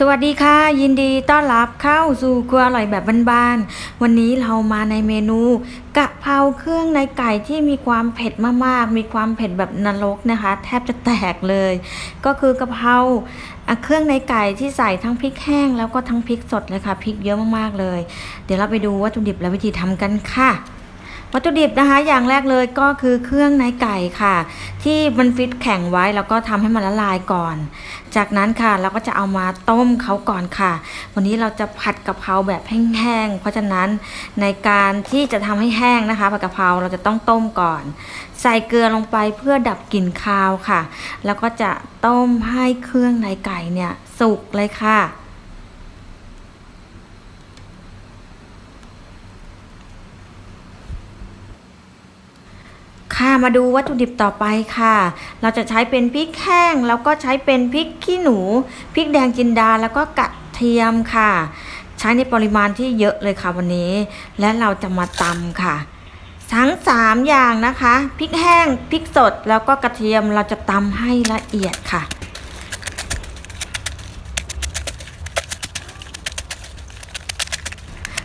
สวัสดีค่ะ ยินดีต้อนรับเข้าสู่ครัวอร่อยแบบบ้านๆวันนี้เรามาในเมนูกะเพราเครื่องในไก่ที่มีความเผ็ดมากๆ มีความเผ็ดแบบนรกนะคะ แทบจะแตกเลย ก็คือกะเพราเครื่องในไก่ที่ใส่ทั้งพริกแห้งแล้วก็ทั้งพริกสดเลยค่ะพริกเยอะมากๆเลย เดี๋ยวเราไปดูวัตถุดิบและวิธีทำกันค่ะ วัตถุดิบนะคะ อย่างแรกเลยก็คือเครื่องในไก่ค่ะ ที่มันฟิตแข็งไว้แล้วก็ทำให้มันละลายก่อน จากนั้นค่ะเราก็จะเอามาต้มเขาก่อนค่ะ วันนี้เราจะผัดกะเพราแบบแห้งๆเพราะฉะนั้นในการที่จะทำให้แห้งนะคะผัดกะเพราเราจะต้องต้มก่อน ใส่เกลือลงไปเพื่อดับกลิ่นคาวค่ะ แล้วก็จะต้มให้เครื่องในไก่เนี่ยสุกเลยค่ะ ค่ะมาดูวัตถุดิบต่อไปค่ะ เราจะใช้เป็นพริกแห้งแล้วก็ใช้เป็นพริกขี้หนูพริกแดงจินดาแล้วก็กระเทียมค่ะ ใช้ในปริมาณที่เยอะเลยค่ะวันนี้ และเราจะมาตำค่ะ ทั้งสามอย่างนะคะพริกแห้งพริกสดแล้วก็กระเทียมเราจะตำให้ละเอียดค่ะ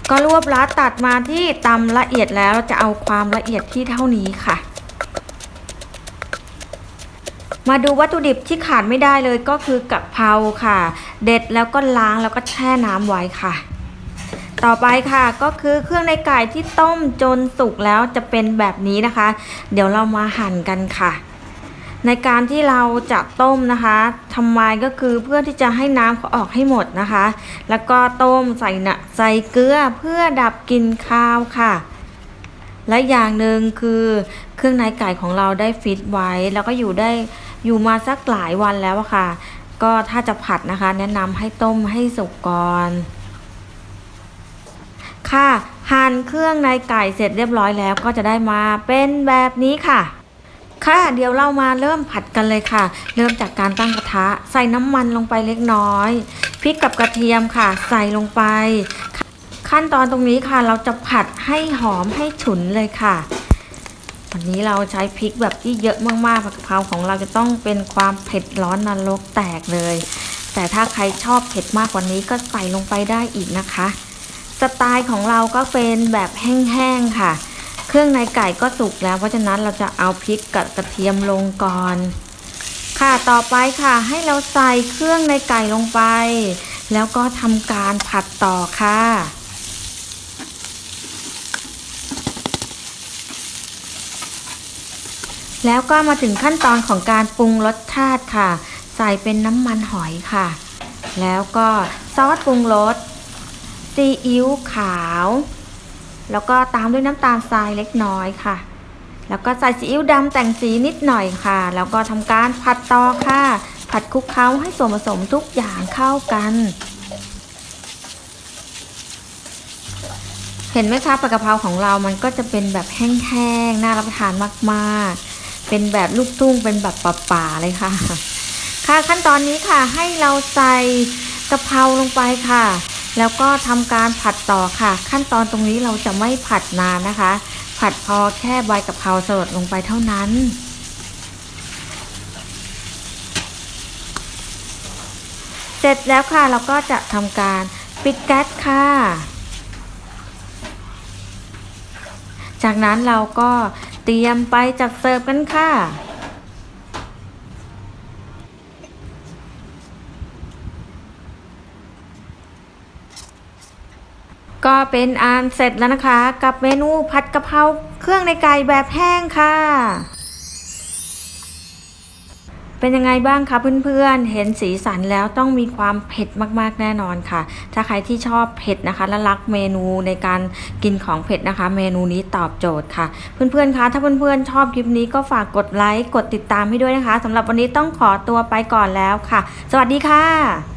ก็รวบลัดตัดมาที่ตำละเอียดแล้วเราจะเอาความละเอียดที่เท่านี้ค่ะ มาดูวัตถุดิบที่ขาดไม่ได้เลยก็คือกะเพราค่ะ เด็ดแล้วก็ล้างแล้วก็แช่น้ำไว้ค่ะ ต่อไปค่ะก็คือเครื่องในไก่ที่ต้มจนสุกแล้วจะเป็นแบบนี้นะคะ เดี๋ยวเรามาหั่นกันค่ะ ในการที่เราจะต้มนะคะทำไมก็คือเพื่อที่จะให้น้ำเขาออกให้หมดนะคะ แล้วก็ต้มใส่นะใส่เกลือเพื่อดับกลิ่นคาวค่ะ และอย่างหนึ่งคือเครื่องในไก่ของเราได้ฟิตไว้ แล้วก็อยู่ได้อยู่มาสักหลายวันแล้วค่ะ ก็ถ้าจะผัดนะคะ แนะนำให้ต้มให้สุกก่อน ค่ะหั่นเครื่องในไก่เสร็จเรียบร้อยแล้วก็จะได้มาเป็นแบบนี้ค่ะค่ะเดี๋ยวเรามาเริ่มผัดกันเลยค่ะ เริ่มจากการตั้งกระทะ ใส่น้ำมันลงไปเล็กน้อยพริกกับกระเทียมค่ะ ใส่ลงไป ขั้นตอนตรงนี้ค่ะ เราจะผัดให้หอมให้ฉุนเลยค่ะ วันนี้เราใช้พริกแบบที่เยอะมากๆผัดกะเพราของเราจะต้องเป็นความเผ็ดร้อนนรกแตกเลย แต่ถ้าใครชอบเผ็ดมากกว่านี้ก็ใส่ลงไปได้อีกนะคะ สไตล์ของเราก็เป็นแบบแห้งๆค่ะ เครื่องในไก่ก็สุกแล้ว เพราะฉะนั้นเราจะเอาพริกกับกระเทียมลงก่อน ค่ะต่อไปค่ะให้เราใส่เครื่องในไก่ลงไปแล้วก็ทำการผัดต่อค่ะ แล้วก็มาถึงขั้นตอนของการปรุงรสชาติค่ะ ใส่เป็นน้ำมันหอยค่ะ แล้วก็ซอสปรุงรสซีอิ๊วขาว แล้วก็ตามด้วยน้ำตาลทรายเล็กน้อยค่ะ แล้วก็ใส่ซีอิ๊วดำแต่งสีนิดหน่อยค่ะ แล้วก็ทำการผัดต่อค่ะ ผัดคลุกเคล้าให้ส่วนผสมทุกอย่างเข้ากัน เห็นไหมคะปลากระเพราของเรามันก็จะเป็นแบบแห้งๆ น่ารับประทานมากๆ เป็นแบบลูกทุ่งเป็นแบบป่าๆเลยค่ะ ค่ะขั้นตอนนี้ค่ะให้เราใส่กะเพราลงไปค่ะ แล้วก็ทำการผัดต่อค่ะ ขั้นตอนตรงนี้เราจะไม่ผัดนานนะคะ ผัดพอแค่ใบกะเพราสลดลงไปเท่านั้นเสร็จแล้วค่ะเราก็จะทำการปิดแก๊สค่ะ จากนั้นเราก็ เตรียมไปจัดเสิร์ฟกันค่ะ ก็เป็นอันเสร็จแล้วนะคะ กับเมนูผัดกะเพราเครื่องในไก่แบบแห้งค่ะ เป็นยังไงบ้างคะเพื่อนๆ เห็นสีสันแล้วต้องมีความเผ็ดมากๆแน่นอนค่ะ ถ้าใครที่ชอบเผ็ดนะคะและรักเมนูในการกินของเผ็ดนะคะ เมนูนี้ตอบโจทย์ค่ะ เพื่อนๆคะถ้าเพื่อนๆชอบคลิปนี้ก็ฝากกดไลค์กดติดตามให้ด้วยนะคะสำหรับวันนี้ต้องขอตัวไปก่อนแล้วค่ะ สวัสดีค่ะ